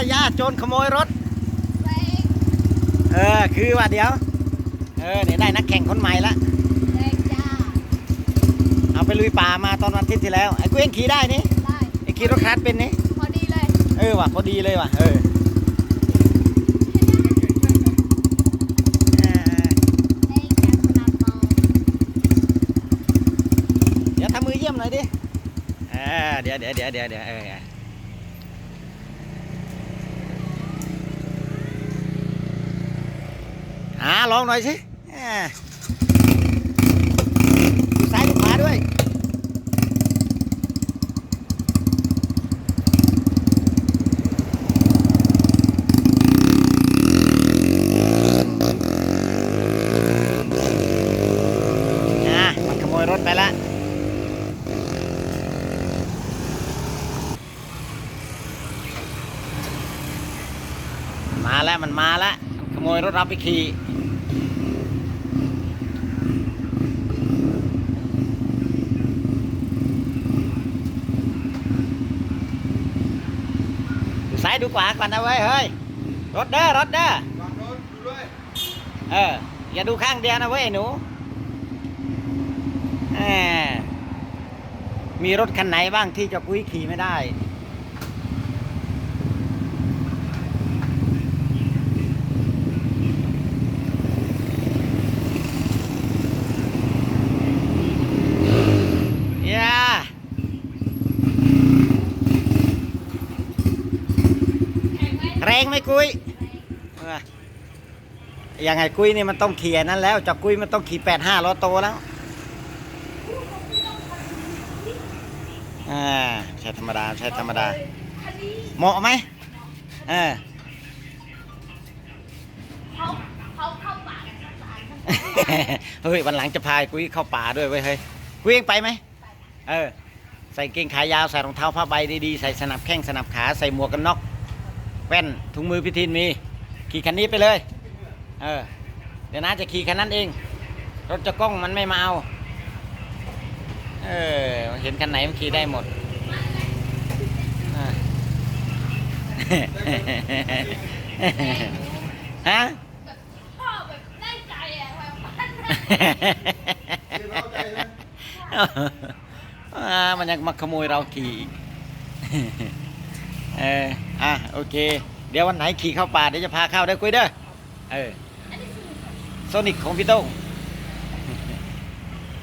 โจรขโมยรถ เออ คือว่าเดี๋ยว เออเนี่ยได้นักแข่งคนใหม่ละแรงจ้าเอาไปลุยป่ามาตอนวันอาทิตย์ที่แล้ว ไอ้กูเองขี่ได้นี่ได้ไอ้ขี่รถคลัสเป็นนี่พอดีเลย เออว่ะพอดีเลยว่ะ เออเออแรงจ้าสนับเมาเดี๋ยวทำมือเยี่ยมหน่อยดิเออเดี๋ยวเดี๋ยวเดี๋ยวเดี๋ยวเดี๋ยวเออ อ่าลองหน่อยสิเออดูซ้ายดูขวาด้วยอะมันขโมยรถไปละมาแล้วมันมาแล้วขโมยรถเราไปขี่ดูซ้ายดูขวาก่อนนะเว้ยเฮ้ยรถเด้อรถเด้อรถดูด้วยเอออย่าดูข้างเดียวนะเว้ยหนูแหมมีรถคันไหนบ้างที่จะกุ้ยขี่ไม่ได้ อย่า แข็งไหมแรงไหมกุ้ยเออยังไงกุ้ยนี่มันต้องขี่อันนั้นแล้วเจากกุ้ยมันต้องขี่แปดห้าล้อโตแล้วอ่าใช่ธรรมดาใช่ธรรมดาคันนี้เหมาะไหมเออเขาเขาเข้าป่ากันทั้งสารทั้งเฮ้ยวันหลังจะพากุ้ยเข้าป่าด้วยเว้ยเฮ้ยกุ้ยเองไปไหมเออใส่เกงขายาวใส่รองเท้าผ้าใบดีๆใส่สนับแข้งสนับขาใส่หมวกกันน็อก แว่นถุงมือพิทินมี ขี่คันนี้ไปเลย เออ เดี๋ยวน้าจะขี่คันนั้นเอง รถจะกล้องมันไม่มาเอา เออ เห็นคันไหนมันขี่ได้หมดอ่าฮะมันอ่ามันยังมาขโมยเราขี่ เอออะโอเค เดี๋ยววันไหนขี่เข้าป่าเดี๋ยวจะพาเข้าได้คุยเด้อเออโซนิกของพี่โต้ง